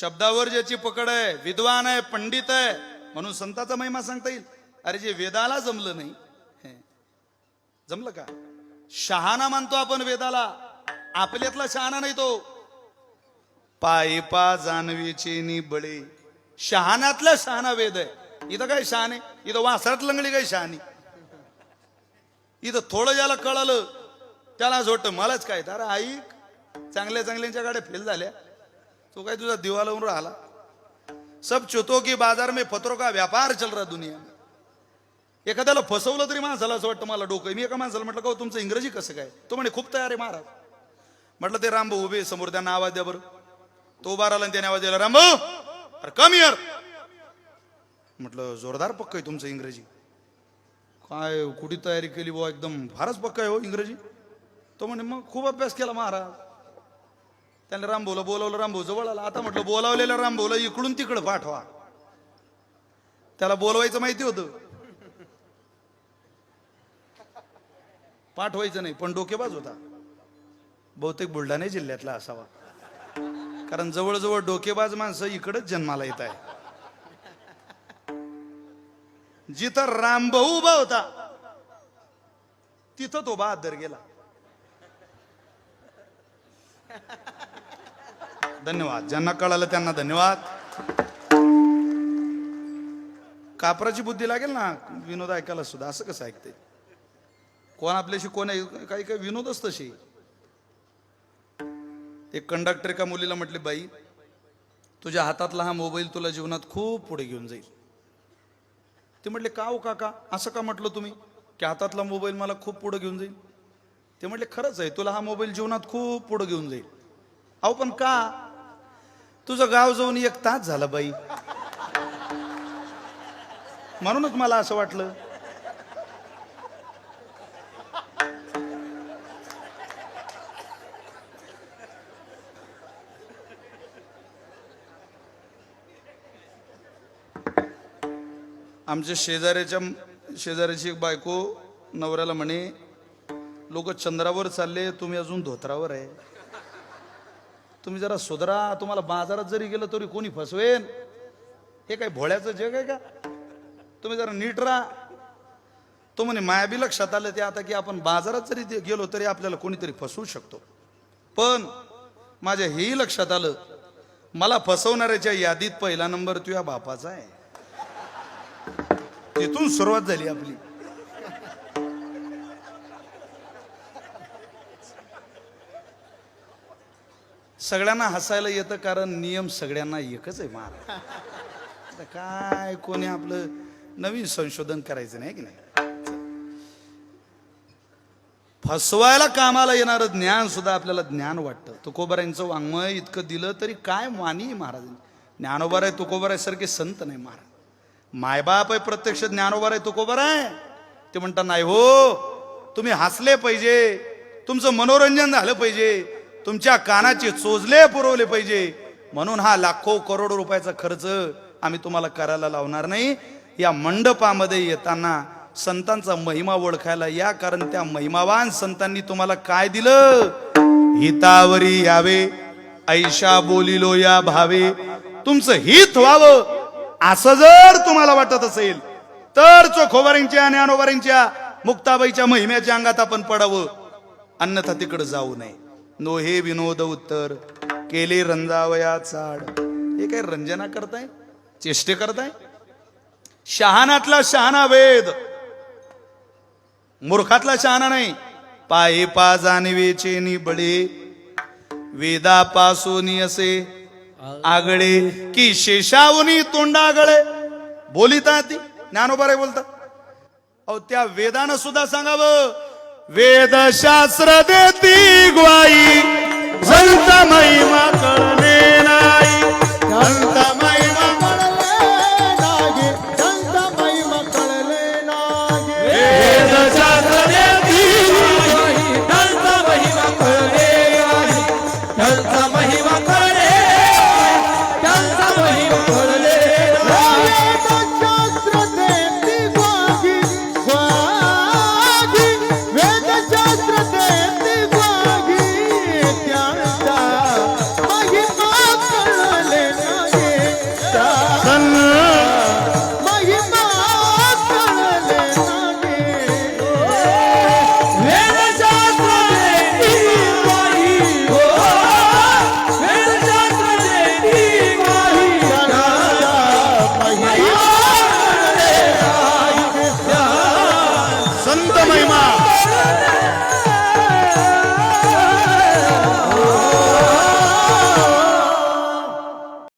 शब्दावर ज्याची पकड आहे विद्वान आहे पंडित आहे म्हणून संताचा महिमा सांगता येईल. अरे जे वेदाला जमलं नाही जमलं का? शहाणा मानतो आपण वेदाला. आपल्यातला शहाणा नाही तो. पायपा जानवीचे निबळे. नि शहाण्यातला शहाणा वेद आहे. इथं काय शहाणे? इथं वासरात लंगडी काय शहाणी? इथं थोडं ज्याला कळालं त्याला असं वाटतं मलाच काय? तर ऐक चांगल्या चांगल्यांच्या गाड्या फेल झाल्या. तो काय तुझा दिवा लावून राहिला सब चुतो की बाजार में फतरो का व्यापार चल रहा दुनिया एखाद्याला फसवलं तरी माणसाला असं वाटतं मला डोकं मी एका माणसाला म्हटलं का हो, तुमचं इंग्रजी कसं काय? तो म्हणे खूप तयार आहे महाराज. म्हटलं ते रामभाऊ उभे समोर त्यांना आवाज द्या बरं. तो उभा राहिला आणि त्याने आवाज दिला रामभाऊ अरे कम यार म्हटलं जोरदार पक्क आहे तुमचं इंग्रजी. काय हो, कुठे तयारी केली बुवा एकदम फारच पक्क आहे हो इंग्रजी. तो म्हणे मग खूप अभ्यास केला महाराज. त्याने रामभाऊला बोलावलं रामभाऊ जवळ आला. आता म्हटलं बोलावलेल्या रामभाऊला इकडून तिकडं पाठवा. त्याला बोलवायचं माहिती होतं. पाठवायचं नाही पण डोकेबाज होता. बहुतेक बुलढाणा जिल्ह्यातला असावा. कारण जवळजवळ डोकेबाज माणसं इकडंच जन्माला येत आहे. जिथं रामभाऊ उभा होता तिथं तो बहादर गेला. धन्यवाद. ज्यांना कळालं त्यांना धन्यवाद. कापराची बुद्धी लागेल ना? विनोद ऐकायला सुद्धा. असं कसं ऐकते? कोण आपल्याशी कोण आहे? काही काही विनोदच तशी एक कंडक्टर एका मुलीला म्हटले बाई तुझ्या हातातला हा मोबाईल तुला जीवनात खूप पुढे घेऊन जाईल. ते म्हटले का हो काका? असं का म्हटलं तुम्ही? की हातातला मोबाईल मला खूप पुढे घेऊन जाईल? ते म्हटले खरंच आहे. तुला हा मोबाईल जीवनात खूप पुढे घेऊन जाईल. अहो पण का? तुझं गाव जाऊन एक तास झाला बाई. म्हणूनच मला असं वाटलं. आमच्या शेजाऱ्याच्या शेजाऱ्याची एक बायको नवऱ्याला म्हणे लोक चंद्रावर चालले तुम्ही अजून धोत्रावर आहे. तुम्ही जरा सुधरा. तुम्हाला बाजारात जरी गेलं तरी कोणी फसवेन. हे काय भोळ्याचं जग आहे का? तुम्ही जरा नीट राहा. तो म्हणे मायाबी लक्षात आलं ते आता की आपण बाजारात जरी ते गेलो तरी आपल्याला कोणीतरी फसवू शकतो. पण माझ्या हेही लक्षात आलं मला फसवणाऱ्याच्या यादीत पहिला नंबर तुझ्या बापाचा आहे. तिथून सुरुवात झाली आपली. सगळ्यांना हसायला येतं कारण नियम सगळ्यांना एकच आहे महाराज आता काय कोणी आपलं नवीन संशोधन करायचं नाही की नाही? फसवायला कामाला येणारं ज्ञान सुद्धा आपल्याला ज्ञान वाटतं. तुकोबऱ्यांचं वाङ्मय इतकं दिलं तरी काय मानी महाराजांनी ज्ञानोबर आहे तुकोबर आहे सारखे संत नाही महाराज. मायबाप आहे प्रत्यक्ष ज्ञानोबर आहे तुकोबर आहे. ते म्हणतात नाही हो तुम्ही हसले पाहिजे. तुमचं मनोरंजन झालं पाहिजे. तुमच्या कानाचे चोजले पुरवले पाहिजे. म्हणून हा लाखो करोडो रुपयाचा खर्च आम्ही तुम्हाला करायला लावणार नाही. या मंडपामध्ये येताना संतांचा महिमा ओळखायला या कारण त्या महिमावान संतांनी तुम्हाला काय दिलं? हितावरी यावे ऐशा बोलिलो या भावे. तुमचं हित व्हावं असं जर तुम्हाला वाटत असेल तर चोखोबारींच्या आणि अनोबारींच्या मुक्ताबाईच्या महिम्याच्या अंगात आपण पडावं. अन्यथा तिकडे जाऊ नये. नोहे विनोद उत्तर केले रंजावया चाड. हे काय रंजना करताय? चेष्टे करताय? शहाणातला शहाणा वेद. मूर्खातला शहाणा नाही. पाये पा जाणवेचे नि बळे वेदापासून असे आगळे की शेषावनी तोंडागळे. बोलिता ती? ज्ञानोबारे बोलतात. अहो त्या वेदानं सुद्धा सांगावं वेदशास्त्र देती ग्वाई संत महिमा कळ संत महिमा